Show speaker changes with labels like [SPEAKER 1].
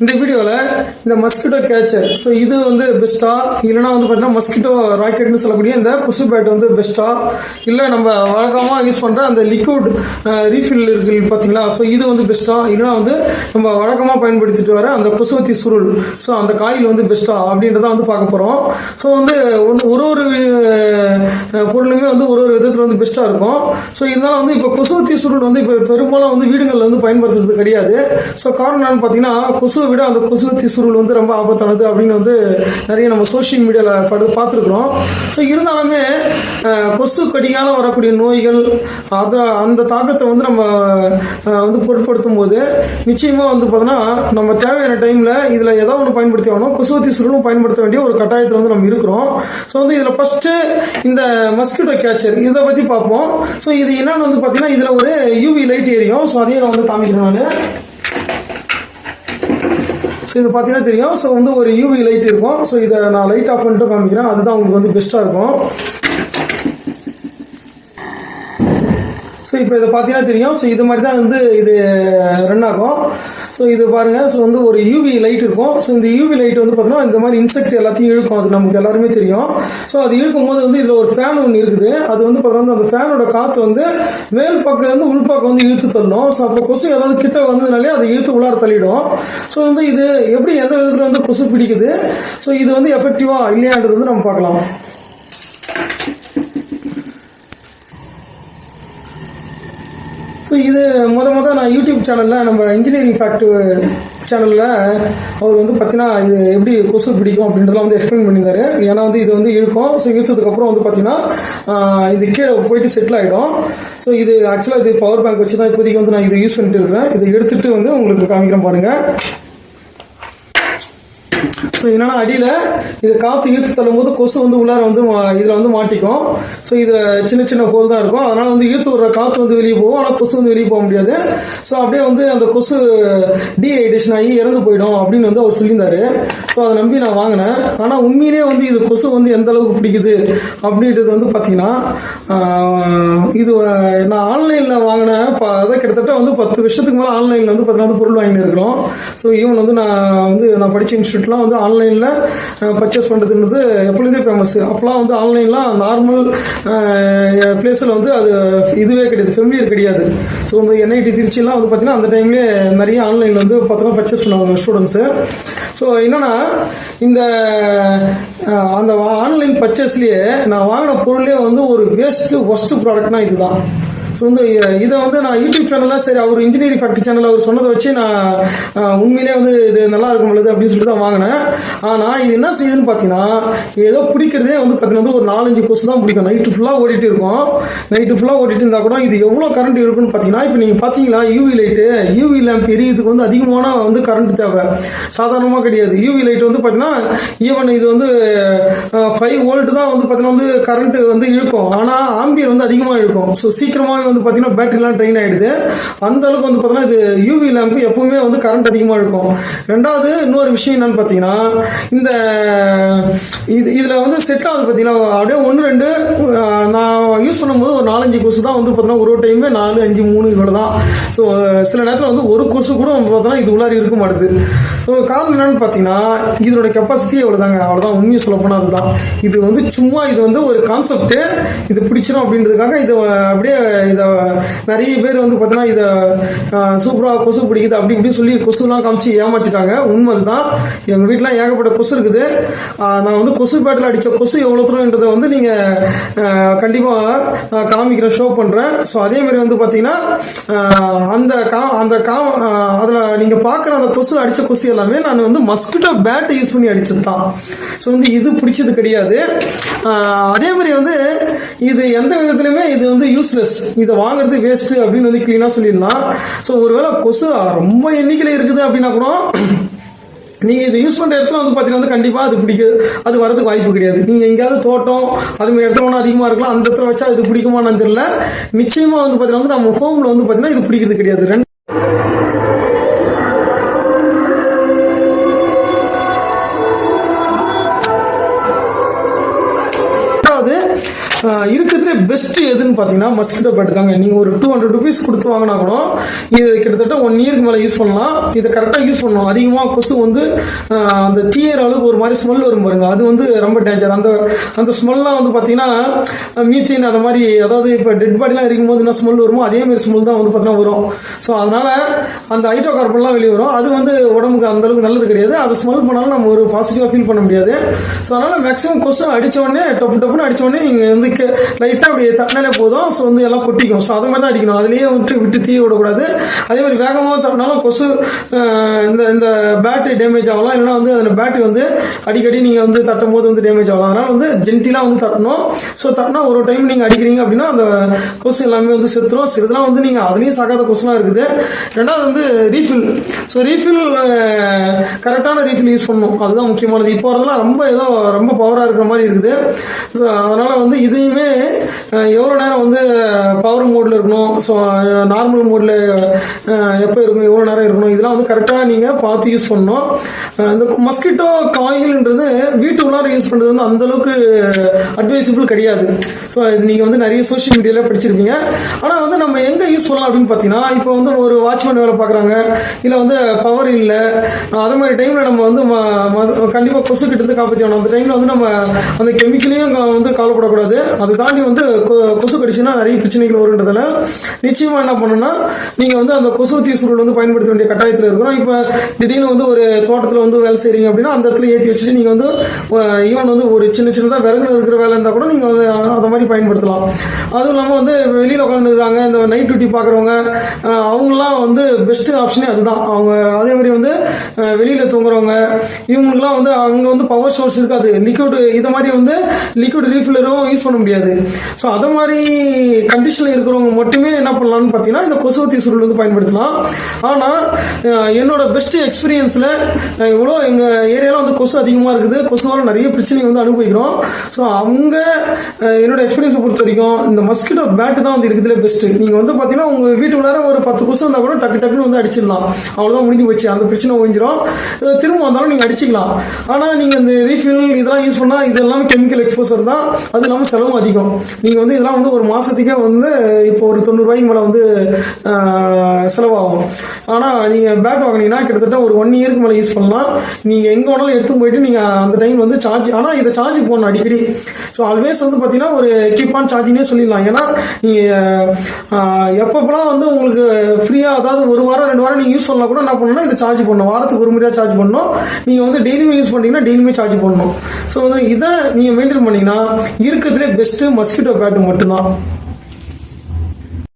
[SPEAKER 1] இந்த வீடியோவில் இந்த மஸ்கிட்டோ கேச்சர் ஸோ இது வந்து பெஸ்ட்டா இல்லைனா வந்து பார்த்தீங்கன்னா மஸ்கிட்டோ ராக்கெட்னு சொல்லக்கூடிய இந்த குசு பேட் வந்து பெஸ்ட்டா இல்லை நம்ம வழக்கமாக யூஸ் பண்ணுற அந்த லிக்விட் ரீஃபில் இருக்கு பார்த்தீங்களா ஸோ இது வந்து பெஸ்ட்டா இல்லைனா வந்து நம்ம வழக்கமாக பயன்படுத்திட்டு வர அந்த குசுவத்தி சுருள். ஸோ அந்த காயில் வந்து பெஸ்ட்டா அப்படின்றத வந்து பார்க்க போகிறோம் ஸோ வந்து ஒரு ஒரு பொருளுமே வந்து ஒரு ஒரு விதத்தில் வந்து பெஸ்ட்டாக இருக்கும். ஸோ இருந்தாலும் வந்து இப்போ கொசுவத்தி சுருள் வந்து இப்போ பெரும்பாலும் வந்து வீடுகளில் வந்து பயன்படுத்துறது கிடையாது. ஸோ காரணம் என்னன்னு பார்த்தீங்கன்னா கொசுவை விட அந்த கொசுவத்தி சுருள் வந்து ரொம்ப ஆபத்தானது அப்படின்னு வந்து நிறைய நம்ம சோஷியல் மீடியாவில் படு பார்த்துருக்குறோம். ஸோ இருந்தாலுமே கொசு கடியால் வரக்கூடிய நோய்கள் அதை அந்த தாக்கத்தை வந்து நம்ம வந்து பொருட்படுத்தும் போது நிச்சயமாக வந்து பார்த்தோன்னா நம்ம தேவையான டைமில் இதில் ஏதோ ஒன்று பயன்படுத்தி ஆகணும். கொசுவத்தி சுருளும் பயன்படுத்த வேண்டிய ஒரு கட்டாயத்தில் வந்து நம்ம இருக்கிறோம். ஸோ வந்து இதில் ஃபஸ்ட்டு இந்த மஸ்கிட்டோ கேச்சர் இதை பற்றி பார்ப்போம். ஸோ இது என்னன்னு வந்து பார்த்தீங்கன்னா இதில் ஒரு யூவி லைட் எரியும். ஸோ அதையும் நான் வந்து காமிக்கிறேன் நான். ஸோ இது பார்த்தீங்கன்னா தெரியும். ஸோ வந்து ஒரு யூவி லைட் இருக்கும். ஸோ இதை நான் லைட் ஆஃப் பண்ணிட்டு காமிக்கிறேன். அதுதான் உங்களுக்கு வந்து பெஸ்ட்டாக இருக்கும். ஸோ இப்போ இதை பார்த்தீங்கன்னா தெரியும். ஸோ இது மாதிரி தான் வந்து இது ரன் ஆகும். ஸோ இது பாருங்க. ஸோ வந்து ஒரு யூவி லைட் இருக்கும். ஸோ இந்த யூவி லைட் வந்து பார்த்தீங்கன்னா இந்த மாதிரி இன்செக்ட் எல்லாத்தையும் இழுக்கும். அது நமக்கு எல்லாருமே தெரியும். ஸோ அது இழுக்கும் போது வந்து இதில் ஒரு ஃபேன் ஒன்று இருக்குது. அது வந்து பார்த்தீங்கன்னா அந்த ஃபேனோட காற்று வந்து மேல் பக்கம் இருந்து உள்பாக்கம் வந்து இழுத்து தள்ளும். ஸோ அப்போ கொசு ஏதாவது கிட்ட வந்ததுனாலே அதை இழுத்து உள்ளார தள்ளிடும். ஸோ வந்து இது எப்படி எந்த விதத்தில் வந்து கொசு பிடிக்குது? ஸோ இது வந்து எஃபெக்டிவா இல்லையான்றது வந்து நம்ம பார்க்கலாம். ஸோ இது முத முத நான் யூடியூப் சேனலில் நம்ம இன்ஜினியரிங் ஃபேக்ட் சேனலில் அவர் வந்து பார்த்தீங்கன்னா இது எப்படி கொசு பிடிக்கும் அப்படின்றதெல்லாம் வந்து எக்ஸ்பிளைன் பண்ணியிருந்தாரு. ஏன்னா வந்து இது வந்து இழுக்கும். ஸோ இழுத்ததுக்கப்புறம் வந்து பார்த்தீங்கன்னா இது கீழே போயிட்டு செட்டில் ஆகிடும் ஸோ இது ஆக்சுவலாக இது பவர் பேங்க் வச்சு தான் இப்போதைக்கு வந்து நான் இதை யூஸ் பண்ணிட்டு இருக்கிறேன். இதை எடுத்துகிட்டு வந்து உங்களுக்கு காமிக்கிறேன் பாருங்கள் ஸோ என்னன்னா அடியில் இது காற்று இழுத்து தள்ளும் போது கொசு வந்து உள்ளார வந்து இதில் வந்து மாட்டிக்கும். ஸோ இதில் சின்ன சின்ன ஹோல் தான் இருக்கும். அதனால் வந்து இழுத்து விடுற காற்று வந்து வெளியே போகும். ஆனால் கொசு வந்து வெளியே போக முடியாது. ஸோ அப்படியே வந்து அந்த கொசு டீஹைட்ரேஷன் ஆகி இறந்து போயிடும் அப்படின்னு வந்து அவர் சொல்லியிருந்தாரு. ஸோ அதை நம்பி நான் வாங்கினேன். ஆனால் உண்மையிலேயே வந்து இது கொசு வந்து எந்த அளவுக்கு பிடிக்குது அப்படின்றது வந்து பார்த்தீங்கன்னா இது நான் ஆன்லைனில் வாங்கினேன். இப்போ அதான் கிட்டத்தட்ட வந்து பத்து வருஷத்துக்கு மேலே ஆன்லைனில் வந்து பார்த்தீங்கன்னா வந்து பொருள் வாங்கிட்டு இருக்கிறோம். ஸோ ஈவன் வந்து நான் வந்து நான் படித்த இன்ஸ்டியூட்லாம் வந்து ஆன்லைன் ஆன்லைனில் பர்ச்சேஸ் பண்ணுறதுன்றது எப்பொழுதே ஃபேமஸ் அப்போலாம் வந்து ஆன்லைன்லாம் நார்மல் பிளேஸில் வந்து அது இதுவே கிடையாது ஃபெமிலியர் கிடையாது. ஸோ இந்த என்ஐடி திருச்சிலாம் வந்து பார்த்தீங்கன்னா அந்த டைம்லேயே நிறைய ஆன்லைனில் வந்து பார்த்தோன்னா பர்ச்சேஸ் பண்ணுவாங்க ஸ்டூடெண்ட்ஸு ஸோ என்னென்னா இந்த அந்த ஆன்லைன் பர்ச்சேஸ்லேயே நான் வாங்கின பொருளே வந்து ஒரு வேஸ்ட்டு ஒஸ்ட்டு ப்ராடக்ட்னா இதுதான். ஸோ வந்து இதை வந்து நான் யூடியூப் சேனலில் சரி அவர் இன்ஜினியரிங் ஃபேக்ட்ரி சேனல் அவர் சொன்னதை வச்சு நான் உண்மையிலே வந்து இது நல்லா இருக்கும் பொழுது அப்படின்னு சொல்லிட்டு தான் வாங்கினேன். ஆனால் இது என்ன செய்யுதுன்னு பார்த்தீங்கன்னா ஏதோ பிடிக்கிறதே வந்து பார்த்தீங்கன்னா வந்து ஒரு நாலஞ்சு கொசு தான் பிடிக்கும். நைட்டு ஃபுல்லாக ஓடிட்டு இருக்கும். நைட்டு ஃபுல்லாக ஓடிட்டு இருந்தால் கூட இது எவ்வளோ கரண்ட் இருக்குன்னு பார்த்தீங்கன்னா இப்போ நீங்கள் பார்த்தீங்களா யூவி லைட்டு யூவி லேம்ப் எரியதுக்கு வந்து அதிகமான வந்து கரண்ட் தேவை. சாதாரணமாக கிடையாது. யூவி லைட் வந்து பார்த்தீங்கன்னா ஈவன் இது வந்து ஃபைவ் வோல்ட் தான் வந்து பார்த்தீங்கன்னா வந்து கரண்ட் வந்து இழுக்கும். ஆனால் ஆம்பியர் வந்து அதிகமாக இழுக்கும். ஸோ சீக்கிரமாகவே வந்து பார்த்தீங்கன்னா பேட்டரிலாம் ட்ரெயின் ஆகிடுது அந்த அளவுக்கு வந்து பார்த்தீங்கன்னா இது யூவி லேம்பு எப்பவுமே வந்து கரண்ட் அதிகமாக இருக்கும். ரெண்டாவது இன்னொரு விஷயம் என்னன்னு பார்த்தீங்கன்னா இந்த இது இதில் வந்து செட் ஆகுது பார்த்தீங்கன்னா அப்படியே ஒன்று ரெண்டு நான் யூஸ் பண்ணும்போது ஒரு நாலஞ்சு கொசு தான் வந்து பார்த்தீங்கன்னா ஒரு டைமே நாலு அஞ்சு மூணு இவ்வளோ தான். ஸோ சில நேரத்தில் வந்து ஒரு கொசு கூட பார்த்தோன்னா இது உள்ளார இருக்க மாட்டுது. ஸோ காரணம் என்னன்னு பார்த்தீங்கன்னா இதோட கெப்பாசிட்டி எவ்வளோதாங்க அவ்வளோதான் உண்மையை சொல்ல போனால் அதுதான். இது வந்து சும்மா இது வந்து ஒரு கான்செப்ட் இது பிடிச்சிரும் அப்படின்றதுக்காக இதை அப்படியே இதை நிறைய பேர் வந்து பார்த்தீங்கன்னா இதை சூப்பராக கொசு பிடிக்குது அப்படி இப்படின்னு சொல்லி கொசுலாம் காமிச்சு ஏமாத்திட்டாங்க. உண்மை தான் எங்கள் வீட்டில் ஏகப்பட்ட கொசு இருக்குது. நான் வந்து கொசு பேட்டில் அடித்த கொசு எவ்வளோ தூரம்ன்றதை வந்து நீங்கள் கண்டிப்பாக காமிக்கிறேன் ஷோ பண்ணுறேன் ஸோ அதே மாதிரி வந்து பார்த்தீங்கன்னா அந்த கா அந்த கா அதில் நீங்கள் பார்க்குற அந்த கொசு அடித்த கொசு எல்லாமே நான் வந்து மஸ்கிட்டோ பேட்டை யூஸ் பண்ணி அடிச்சது தான் ஸோ வந்து இது பிடிச்சது கிடையாது. அதே மாதிரி வந்து இது எந்த விதத்துலையுமே இது வந்து யூஸ்லெஸ் இதை வாங்குறது வேஸ்ட்டு அப்படின்னு வந்து க்ளீனாக சொல்லிடலாம் ஸோ ஒருவேளை கொசு ரொம்ப எண்ணிக்கையில் இருக்குது அப்படின்னா கூட நீங்க இதை யூஸ் பண்ற இடத்துல வந்து பாத்தீங்கன்னா வந்து கண்டிப்பா அது பிடிக்க அது வரதுக்கு வாய்ப்பு கிடையாது. நீங்க எங்கேயாவது தோட்டம் அது மாதிரி இடத்துல ஒன்றும் அதிகமா இருக்கலாம் அந்த இடத்துல வச்சா இது பிடிக்குமான்னு தெரியல. நிச்சயமா வந்து பாத்தீங்கன்னா வந்து நம்ம ஹோம்ல வந்து பாத்தீங்கன்னா இது பிடிக்கிறது கிடையாது. ரெண்டு இருக்கு. பெஸ்ட் எதுன்னு பார்த்தீங்கன்னா மஸ்கிட்டோ பேட் தாங்க. நீங்கள் ஒரு டூ ஹண்ட்ரட் ருபீஸ் கொடுத்து வாங்கினா கூட இது கிட்டத்தட்ட ஒன் இயருக்கு மேலே யூஸ் பண்ணலாம். இதை கரெக்டாக யூஸ் பண்ணணும் அதிகமாக கொசு வந்து அந்த தீயிற அளவுக்கு ஒரு மாதிரி ஸ்மெல் வரும் பாருங்க. அது வந்து ரொம்ப டேஞ்சர் அந்த அந்த ஸ்மெல்லாம் வந்து பார்த்தீங்கன்னா மீத்தேன் அந்த மாதிரி அதாவது இப்போ டெட் பாடிலாம் இருக்கும் போது என்ன ஸ்மெல் வருமோ அதே மாதிரி ஸ்மெல் தான் வந்து பார்த்தீங்கன்னா வரும். ஸோ அதனால அந்த ஹைட்ரோ கார்பன்லாம் வெளியே வரும். அது வந்து உடம்புக்கு அந்த அளவுக்கு நல்லது கிடையாது. அதை ஸ்மெல் பண்ணாலும் நம்ம ஒரு பாசிட்டிவாக ஃபீல் பண்ண முடியாது. ஸோ அதனால மேக்ஸிமம் கொசு அடிச்ச உடனே டப்பு டப்புன்னு அடிச்ச உடனே நீங்கள் வந்து லைட்டாக அப்படி தட்டினாலே போதும். ஸோ வந்து எல்லாம் கொட்டிக்கும். ஸோ அது மாதிரி தான் அடிக்கணும். அதுலேயே விட்டு விட்டு தீய விடக்கூடாது. அதே மாதிரி வேகமாக தட்டினாலும் கொசு இந்த இந்த பேட்டரி டேமேஜ் ஆகலாம். இல்லைன்னா வந்து அதில் பேட்டரி வந்து அடிக்கடி நீங்கள் வந்து தட்டும் போது வந்து டேமேஜ் ஆகலாம். அதனால் வந்து ஜென்டிலாக வந்து தட்டணும். ஸோ தட்டினா ஒரு டைம் நீங்கள் அடிக்கிறீங்க அப்படின்னா அந்த கொசு எல்லாமே வந்து செத்துரும். இதெல்லாம் வந்து நீங்கள் அதுலேயும் சாகாத கொசுலாம் இருக்குது. ரெண்டாவது வந்து ரீஃபில் ஸோ ரீஃபில் கரெக்டான ரீஃபில் யூஸ் பண்ணணும். அதுதான் முக்கியமானது. இப்போ வரதெல்லாம் ரொம்ப ஏதோ ரொம்ப பவராக இருக்கிற மாதிரி இருக்குது. ஸோ அதனால் வந்து இதையுமே எவ்வளோ நேரம் வந்து பவர் மோடில் இருக்கணும்? ஸோ நார்மல் மோடில் எப்போ இருக்கணும்? எவ்வளோ நேரம் இருக்கணும்? இதெல்லாம் வந்து கரெக்டாக நீங்கள் பார்த்து யூஸ் பண்ணணும். இந்த மஸ்கிட்டோ காயில்ன்றது வீட்டு உள்ளார யூஸ் பண்ணுறது வந்து அந்த அளவுக்கு அட்வைசபிள் கிடையாது. ஸோ இது நீங்கள் வந்து நிறைய சோஷியல் மீடியாவில் படிச்சிருப்பீங்க. ஆனால் வந்து நம்ம எங்கே யூஸ் பண்ணலாம் அப்படின்னு பார்த்தீங்கன்னா இப்போ வந்து ஒரு வாட்ச்மேன் வேலை பார்க்குறாங்க. இல்லை வந்து பவர் இல்லை. அது மாதிரி டைமில் நம்ம வந்து கண்டிப்பாக கொசு கிட்ட இருந்து காப்பாற்றணும் அந்த டைமில் வந்து நம்ம அந்த கெமிக்கலையும் வந்து கவலைப்படக்கூடாது. அது தாண்டி வந்து கொசு கடிச்சுன்னா நிறைய பிரச்சனைகள் வருன்றதால நிச்சயமாக என்ன பண்ணணும்னா நீங்கள் வந்து அந்த கொசு தீசுகள் வந்து பயன்படுத்த வேண்டிய கட்டாயத்தில் இருக்கிறோம் இப்போ திடீர்னு வந்து ஒரு தோட்டத்தில் வந்து வேலை செய்கிறீங்க அப்படின்னா அந்த இடத்துல ஏற்றி வச்சுட்டு நீங்கள் வந்து ஈவன் வந்து ஒரு சின்ன சின்னதாக விறகு இருக்கிற வேலை இருந்தால் கூட நீங்கள் வந்து அதை மாதிரி பயன்படுத்தலாம். அதுவும் இல்லாமல் வந்து வெளியில் உட்காந்துருக்காங்க இந்த நைட் டியூட்டி பார்க்குறவங்க அவங்களாம் வந்து பெஸ்ட் ஆப்ஷனே அதுதான். அவங்க அதே மாதிரி வந்து வெளியில் தூங்குறவங்க இவங்களுக்குலாம் வந்து அங்கே வந்து பவர் சோர்ஸ் இருக்காது. லிக்விட் இது மாதிரி வந்து லிக்விட் ரீஃபில்லரும் யூஸ் பண்ண முடியாது. ஸோ அதை மாதிரி கண்டிஷனில் இருக்கிறவங்க மட்டுமே என்ன பண்ணலாம்னு பார்த்தீங்கன்னா இந்த கொசுவத்தி சுருள் வந்து பயன்படுத்தலாம். ஆனால் என்னோட பெஸ்ட் எக்ஸ்பீரியன்ஸில் இவ்வளோ எங்கள் ஏரியாவில் வந்து கொசு அதிகமாக இருக்குது. கொசுவால் நிறைய பிரச்சனை வந்து அனுபவிக்கிறோம். ஸோ அவங்க என்னோட எக்ஸ்பீரியன்ஸை பொறுத்த வரைக்கும் இந்த மஸ்கிட்டோ பேட்டு தான் வந்து இருக்கிறதுல பெஸ்ட்டு நீங்கள் வந்து பார்த்தீங்கன்னா உங்கள் வீட்டு உள்ளார ஒரு பத்து கொசு வந்தால் கூட டக்கு டக்குன்னு வந்து அடிச்சிடலாம். அவ்வளோதான் முடிஞ்சு போச்சு. அந்த பிரச்சனை ஒழிஞ்சிரும் திரும்ப வந்தாலும் நீங்கள் அடிச்சிக்கலாம். ஆனால் நீங்கள் இந்த ரீஃபில் இதெல்லாம் யூஸ் பண்ணால் இது எல்லாமே கெமிக்கல் எக்ஸ்போசர் தான். அது இல்லாமல் செலவும் அதிகம். நீங்கள் வந்து இதெல்லாம் வந்து ஒரு மாதத்துக்கே வந்து இப்போ ஒரு தொண்ணூறுபாய்க்கு மேலே வந்து செலவாகும். ஆனால் நீங்கள் பேட் வாங்கினீங்கன்னா கிட்டத்தட்ட ஒரு ஒன் இயருக்கு மேலே யூஸ் பண்ணலாம். நீங்கள் எங்கே வேணாலும் எடுத்து போயிட்டு நீங்கள் அந்த டைம் வந்து சார்ஜ் ஆனால் இதை சார்ஜ் போடணும் அடிக்கடி. ஸோ ஆல்வேஸ் வந்து பார்த்தீங்கன்னா ஒரு கீப் ஆன் சார்ஜிங்கே சொல்லிடலாம். ஏன்னா நீங்கள் எப்பப்பெல்லாம் வந்து உங்களுக்கு ஃப்ரீயாக அதாவது ஒரு வாரம் ரெண்டு வாரம் நீங்கள் யூஸ் பண்ணலாம் கூட என்ன பண்ணணும்னா இதை சார்ஜ் பண்ணணும் வாரத்துக்கு ஒரு முறையாக சார்ஜ் பண்ணணும் நீங்கள் வந்து டெய்லியுமே யூஸ் பண்ணீங்கன்னா டெய்லியுமே சார்ஜ் பண்ணணும் ஸோ வந்து இதை நீங்கள் மெயின்டைன் பண்ணீங்கன்னா இருக்கிறதுலே பெஸ்ட்டு மஸ்கிட்டோ பேட்டு மட்டும்தான்